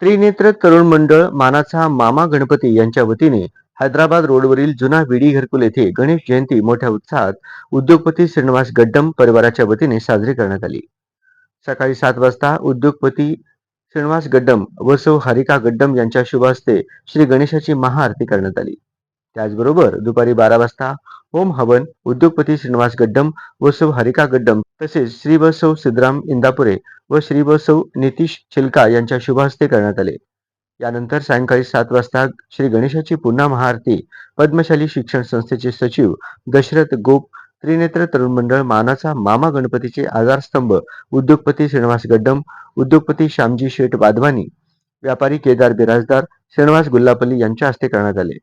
त्रिनेत्र तरुण मंडळ मानाचा मामा गणपती यांच्या वतीने हैदराबाद रोडवरील जुना विडी घरकुल येथे गणेश जयंती मोठ्या उत्साहात उद्योगपती श्रीनिवास गड्डम परिवाराच्या वतीने साजरी करण्यात आली. सकाळी सात वाजता उद्योगपती श्रीनिवास गड्डम व सौ हरिका गड्डम यांच्या शुभ हस्ते श्री गणेशाची महाआरती करण्यात आली. त्याचबरोबर दुपारी बारा वाजता होम हवन उद्योगपती श्रीनिवास गड्डम व सौ हरिका गड्डम तसेच श्री व सौ सिद्धराम इंदापुरे व श्री व सौ नितीश छिलका यांच्या शुभ हस्ते करण्यात आले. यानंतर सायंकाळी सात वाजता श्री गणेशाची पुन्हा महाआरती पद्मशाली शिक्षण संस्थेचे सचिव दशरथ गोप त्रिनेत्र तरुण मंडळ मानाचा मामा गणपतीचे आधारस्तंभ. उद्योगपती श्रीनिवास गड्डम उद्योगपती श्यामजी शेठ वाधवानी व्यापारी केदार बिराजदार श्रीनिवास गुल्लापल्ली यांच्या हस्ते करण्यात आले.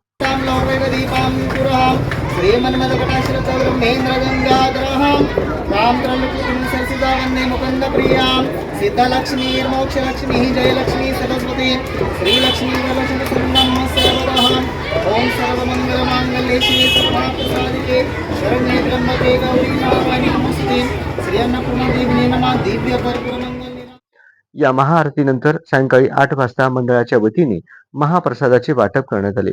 सिद्धलक्ष्मी मोक्षलक्ष्मी जयलक्ष्मी सरस्वती श्रीलक्ष्मी ॐ सर्वमङ्गलमाङ्गल्ये शिवे सर्वार्थसाधिके शरण्ये त्र्यम्बके गौरी नारायणी नमस्ते. श्री अन्नपूर्णादेवी नमः. दिव्यपरपुरमङ्गल या महाआरतीनंतर सायंकाळी आठ वाजता मंडळाच्या वतीने महाप्रसादाचे वाटप करण्यात आले.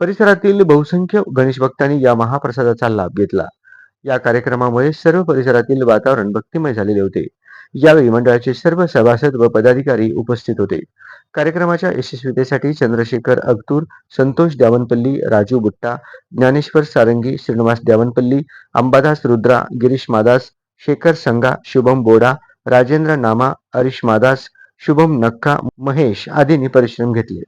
परिसरातील बहुसंख्य गणेश भक्तांनी या महाप्रसादाचा लाभ घेतला. या कार्यक्रमामुळे सर्व परिसरातील वातावरण भक्तिमय झालेले होते. यावेळी मंडळाचे सर्व सभासद व पदाधिकारी उपस्थित होते. कार्यक्रमाच्या यशस्वीतेसाठी चंद्रशेखर अगतूर संतोष द्यावनपल्ली राजू बुट्टा ज्ञानेश्वर सारंगी श्रीनिवास द्यावनपल्ली अंबादास रुद्रा गिरीश मादास शेखर संगा शुभम बोडा राजेंद्र नामा हरीश मादास शुभम नक्का महेश आदींनी परिश्रम घेतले.